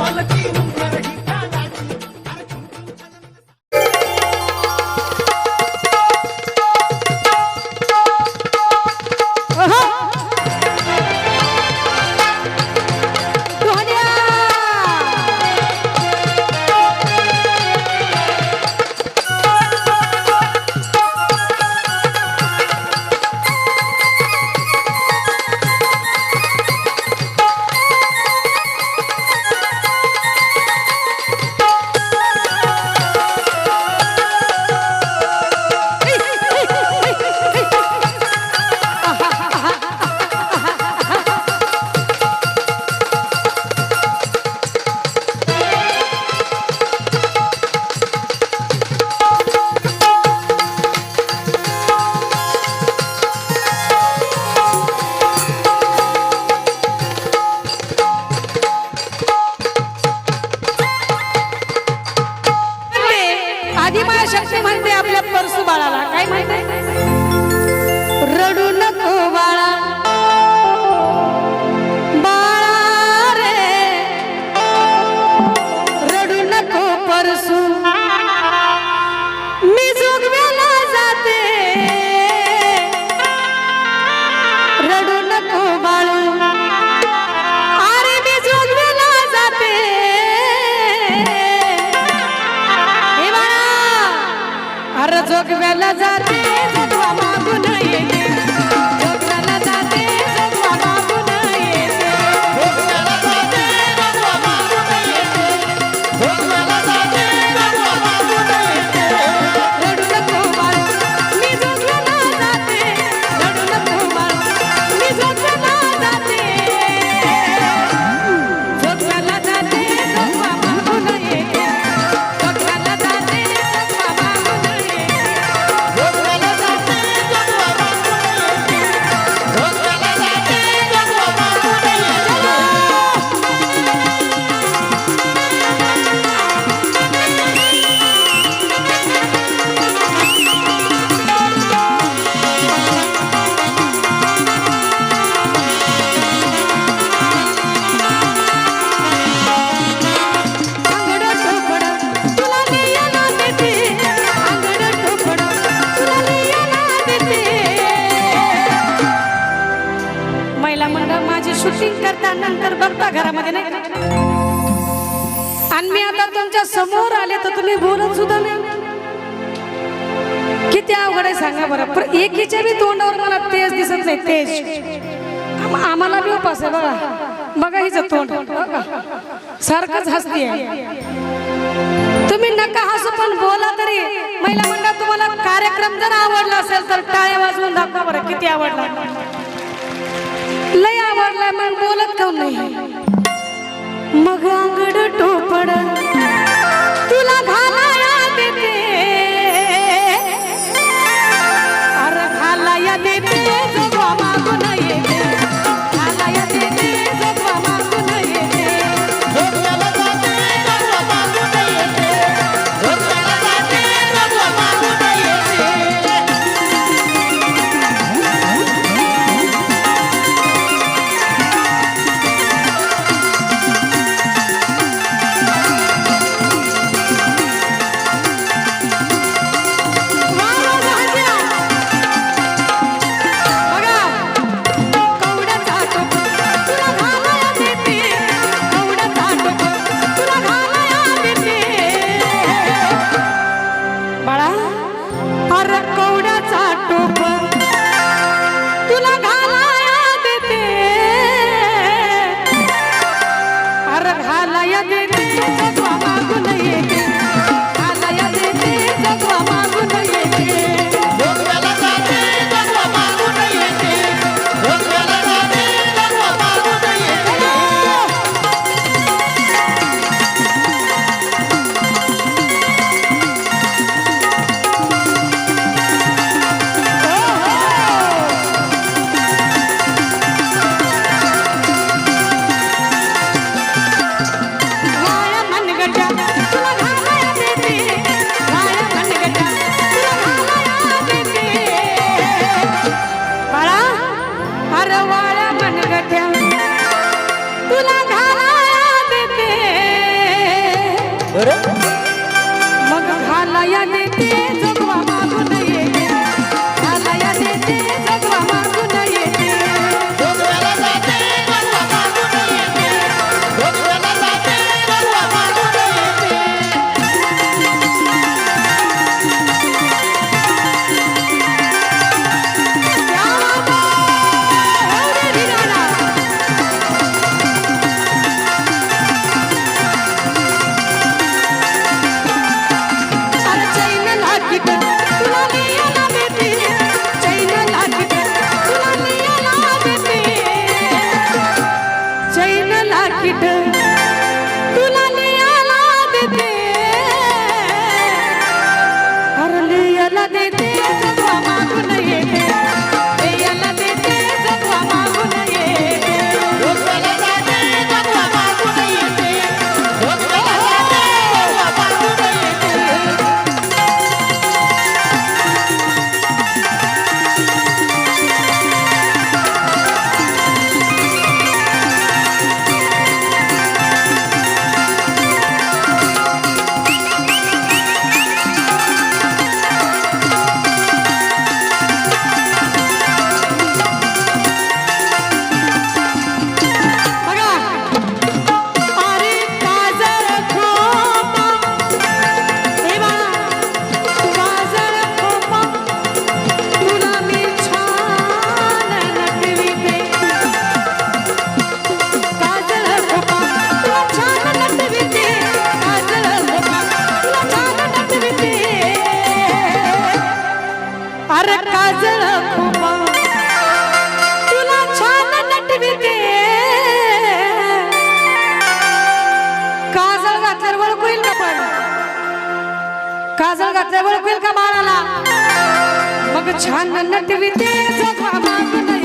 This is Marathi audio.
All the চোখ বেলা যাতে बघता नाही आणि मी आता तुमच्यासमोर आले तर तुम्ही बोलत सुद्धा नाही. किती अवघड आहे सांगा बरं. पण एकीच्या बी तोंडावर मला तेज दिसत नाही तेज. आम्हाला बी उपास आहे बघा. बघा हिचं तोंड. हो सारखंच हसती आहे तुम्ही नका हसू पण बोला तरी. महिला मंडळ तुम्हाला कार्यक्रम जर आवडला असेल तर टाळ्या वाजवून दाखवा बरं. किती आवडला? लय आवडला मग बोलत काऊन नाही? मग अंगड टोपड माया देवी मागून येते काजळ खुपा तुला छान नटविते. काजळ घातल्यावर का पण? काजळ घातल्यावर ओळखील का बाळाला? मग छान नटविते जगा मागून